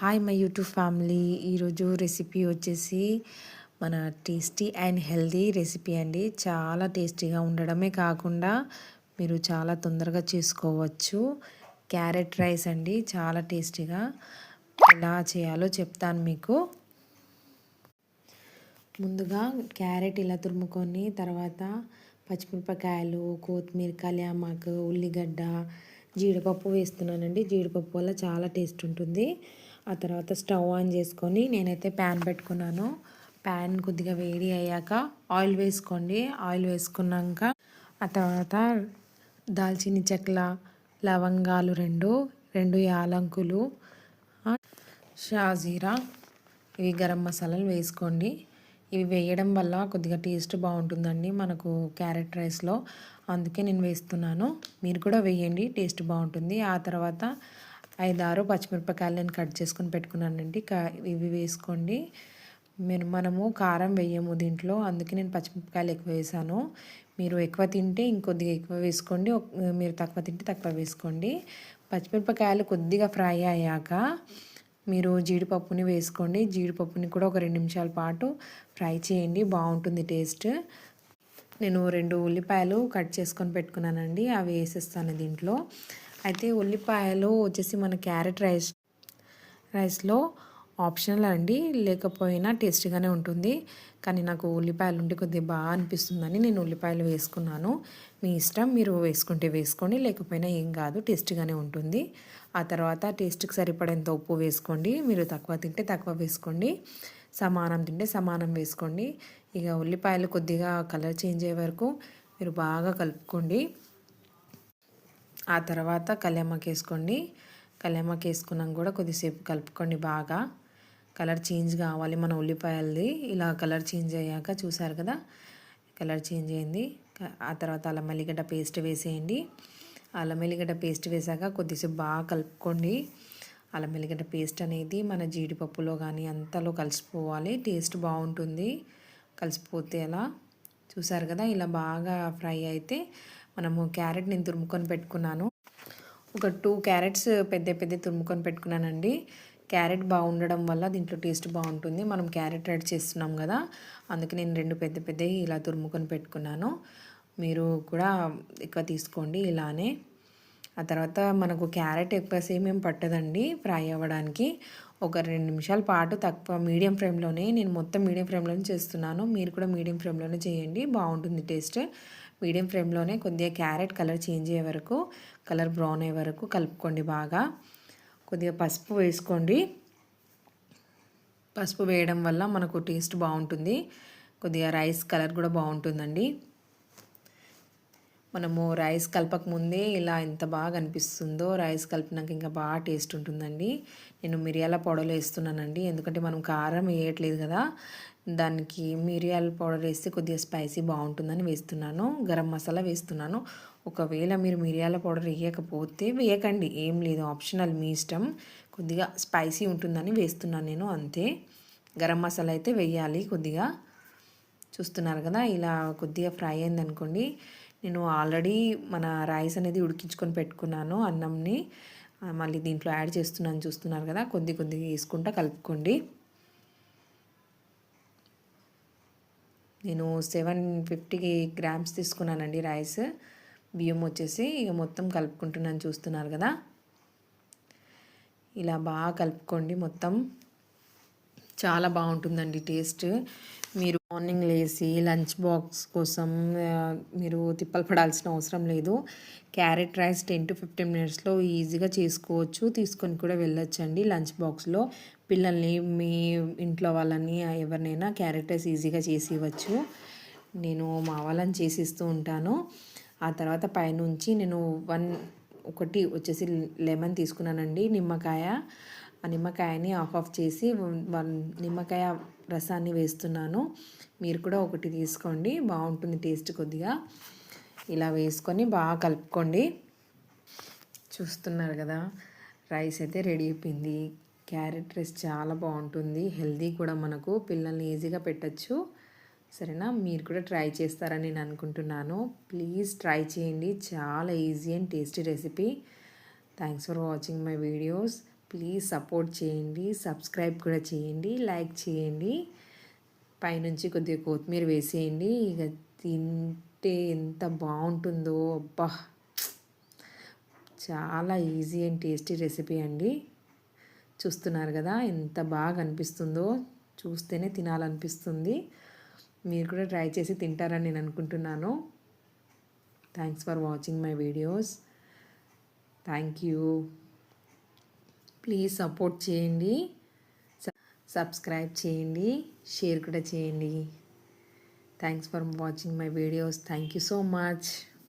Hi my YouTube family ఈరోజు recipe వచ్చేసి మన టేస్టీ అండ్ హెల్దీ రెసిపీ అండి. చాలా టేస్టీగా ఉండడమే కాకుండా మీరు చాలా తొందరగా చేసుకోవచ్చు. క్యారెట్ రైస్ అండి చాలా టేస్టీగా ఎలా చేయాలో చెప్తాను మీకు. ముందుగా క్యారెట్ ఇలా తురుముకొని తర్వాత పచ్చిమిరపకాయలు కొత్తిమీర కళ్యామాకు ఉల్లిగడ్డ జీడిపప్పు వేస్తున్నానండి. జీడిపప్పు వల్ల చాలా టేస్ట్ ఉంటుంది. ఆ తర్వాత స్టవ్ ఆన్ చేసుకొని నేనైతే ప్యాన్ పెట్టుకున్నాను. ప్యాన్ కొద్దిగా వేడి అయ్యాక ఆయిల్ వేసుకోండి. ఆయిల్ వేసుకున్నాక ఆ తర్వాత దాల్చిన చెక్కల లవంగాలు రెండు రెండు యాలంకులు షాజీరా ఇవి గరం మసాలాలు వేసుకోండి. ఇవి వేయడం వల్ల కొద్దిగా టేస్ట్ బాగుంటుందండి మనకు క్యారెట్ రైస్లో. అందుకే నేను వేస్తున్నాను. మీరు కూడా వేయండి టేస్ట్ బాగుంటుంది. ఆ తర్వాత ఐదు ఆరు పచ్చిమిరపకాయలు నేను కట్ చేసుకొని పెట్టుకున్నానండి. ఇవి వేసుకోండి. మీరు మనము కారం వేయము దీంట్లో. అందుకే నేను పచ్చిమిరపకాయలు ఎక్కువ వేసాను. మీరు ఎక్కువ తింటే ఇంకొద్దిగా ఎక్కువ వేసుకోండి. మీరు తక్కువ తింటే తక్కువ వేసుకోండి. పచ్చిమిరపకాయలు కొద్దిగా ఫ్రై అయ్యాక మీరు జీడిపప్పుని వేసుకోండి. జీడిపప్పుని కూడా ఒక రెండు నిమిషాల పాటు ఫ్రై చేయండి. బాగుంటుంది టేస్ట్. నేను రెండు ఉల్లిపాయలు కట్ చేసుకొని పెట్టుకున్నానండి. అవి వేసేస్తాను దీంట్లో. అయితే ఉల్లిపాయలు వచ్చేసి మన క్యారెట్ రైస్ రైస్లో ఆప్షనల్ అండి. లేకపోయినా టేస్టీగానే ఉంటుంది. కానీ నాకు ఉల్లిపాయలు ఉంటే కొద్దిగా బాగా అనిపిస్తుందని నేను ఉల్లిపాయలు వేసుకున్నాను. మీ ఇష్టం మీరు వేసుకుంటే వేసుకోండి. లేకపోయినా ఏం కాదు టేస్టీగానే ఉంటుంది. ఆ తర్వాత టేస్ట్కి సరిపడేంత ఉప్పు వేసుకోండి. మీరు తక్కువ తింటే తక్కువ వేసుకోండి. సమానం తింటే సమానం వేసుకోండి. ఇక ఉల్లిపాయలు కొద్దిగా కలర్ చేంజ్ అయ్యే వరకు మీరు బాగా కలుపుకోండి. ఆ తర్వాత కళ్యామాకు వేసుకోండి కళ్యామాకు వేసుకున్నాక కూడా కొద్దిసేపు కలుపుకోండి బాగా. కలర్ చేంజ్ కావాలి మన ఉల్లిపాయలది. ఇలా కలర్ చేంజ్ అయ్యాక చూసారు కదా కలర్ చేంజ్ అయింది. ఆ తర్వాత అల్లం ఎల్లిగడ్డ పేస్ట్ వేసేయండి. అల్లం వెల్లిగడ్డ పేస్ట్ వేసాక కొద్దిసేపు బాగా కలుపుకోండి. అల్లం వెల్లిగడ్డ పేస్ట్ అనేది మన జీడిపప్పులో కానీ అంతలో కలిసిపోవాలి. టేస్ట్ బాగుంటుంది. కలిసిపోతే అలా చూసారు కదా ఇలా బాగా ఫ్రై అయితే మనము క్యారెట్ నేను తురుముకొని పెట్టుకున్నాను. ఒక టూ క్యారెట్స్ పెద్ద పెద్ద తురుముకొని పెట్టుకున్నానండి. క్యారెట్ బాగుండడం వల్ల దీంట్లో టేస్ట్ బాగుంటుంది. మనం క్యారెట్ రెడ్ చేస్తున్నాం కదా అందుకే నేను రెండు పెద్ద పెద్దవి ఇలా తురుముకొని పెట్టుకున్నాను. మీరు కూడా ఎక్కువ తీసుకోండి ఇలానే. ఆ తర్వాత మనకు క్యారెట్ ఎక్కువ సేమ్ ఏం పట్టదండి ఫ్రై అవ్వడానికి. ఒక రెండు నిమిషాల పాటు తక్కువ మీడియం ఫ్లేమ్లోనే నేను మొత్తం మీడియం ఫ్లేమ్లోనే చేస్తున్నాను. మీరు కూడా మీడియం ఫ్లేమ్లోనే చేయండి బాగుంటుంది టేస్ట్. మీడియం ఫ్లేమ్లోనే కొద్దిగా క్యారెట్ కలర్ చేంజ్ అయ్యే వరకు కలర్ బ్రౌన్ అయ్యే వరకు కలుపుకోండి బాగా. కొద్దిగా పసుపు వేసుకోండి. పసుపు వేయడం వల్ల మనకు టేస్ట్ బాగుంటుంది. కొద్దిగా రైస్ కలర్ కూడా బాగుంటుందండి. మనము రైస్ కలపక ముందే ఇలా ఎంత బాగా అనిపిస్తుందో రైస్ కలిపినాక ఇంకా బాగా టేస్ట్ ఉంటుందండి. నేను మిరియాల పౌడర్ వేస్తున్నానండి. ఎందుకంటే మనం కారం వేయట్లేదు కదా దానికి మిరియాల పౌడర్ వేస్తే కొద్దిగా స్పైసీ బాగుంటుందని వేస్తున్నాను. గరం మసాలా వేస్తున్నాను. ఒకవేళ మీరు మిరియాల పౌడర్ వేయకపోతే వేయకండి. ఏం లేదు ఆప్షనల్ మీ ఇష్టం. కొద్దిగా స్పైసీ ఉంటుందని వేస్తున్నాను నేను అంతే. గరం మసాలా అయితే వేయాలి కొద్దిగా. చూస్తున్నారు కదా ఇలా కొద్దిగా ఫ్రై అయింది అనుకోండి నేను ఆల్రెడీ మన రైస్ అనేది ఉడికించుకొని పెట్టుకున్నాను అన్నంని. మళ్ళీ దీంట్లో యాడ్ చేస్తున్నాను చూస్తున్నారు కదా కొద్ది కొద్దిగా వేసుకుంటా కలుపుకోండి. నేను సెవెన్ ఫిఫ్టీ గ్రామ్స్ తీసుకున్నానండి రైస్. బియ్యం వచ్చేసి ఇక మొత్తం కలుపుకుంటున్నాను చూస్తున్నారు కదా. ఇలా బాగా కలుపుకోండి మొత్తం. చాలా బాగుంటుందండి టేస్ట్. మీరు మార్నింగ్ లేచి లంచ్ బాక్స్ కోసం మీరు తిప్పలు పడాల్సిన అవసరం లేదు. Carrot rice ten to fifteen మినిట్స్లో ఈజీగా చేసుకోవచ్చు. తీసుకొని కూడా వెళ్ళొచ్చండి లంచ్ బాక్స్లో. పిల్లల్ని మీ ఇంట్లో వాళ్ళని ఎవరినైనా క్యారెట్ రైస్ ఈజీగా చేసి ఇవ్వచ్చు నేను మా వాళ్ళని చేసిస్తూ ఉంటాను. ఆ తర్వాత పైనుంచి నేను వన్ ఒకటి వచ్చేసి లెమన్ తీసుకున్నానండి నిమ్మకాయ. ఆ నిమ్మకాయని ఆఫ్ ఆఫ్ చేసి వన్ నిమ్మకాయ రసాన్ని వేస్తున్నాను. మీరు కూడా ఒకటి తీసుకోండి. బాగుంటుంది టేస్ట్ కొద్దిగా. ఇలా వేసుకొని బాగా కలుపుకోండి. చూస్తున్నారు కదా రైస్ అయితే రెడీ అయిపోయింది. క్యారెట్ రైస్ చాలా బాగుంటుంది. హెల్దీ కూడా మనకు. పిల్లల్ని ఈజీగా పెట్టచ్చు. సరేనా? మీరు కూడా ట్రై చేస్తారని నేను అనుకుంటున్నాను. ప్లీజ్ ట్రై చేయండి. చాలా easy and tasty recipe. Thanks for watching my videos please support చేయండి సబ్స్క్రైబ్ కూడా చేయండి లైక్ చేయండి. పైనుంచి కొద్దిగా కొత్తిమీర వేసేయండి. ఇక తింటే ఎంత బాగుంటుందో అబ్బా! చాలా ఈజీ అండ్ టేస్టీ రెసిపీ అండి. చూస్తున్నారు కదా ఎంత బాగా అనిపిస్తుందో. చూస్తేనే తినాలనిపిస్తుంది. మీరు కూడా ట్రై చేసి తింటారని నేను అనుకుంటున్నాను. Thanks for watching my videos thank you please support చేయండి. సబ్స్క్రైబ్ చేయండి. షేర్ కూడా చేయండి. Thanks for watching my videos thank you so much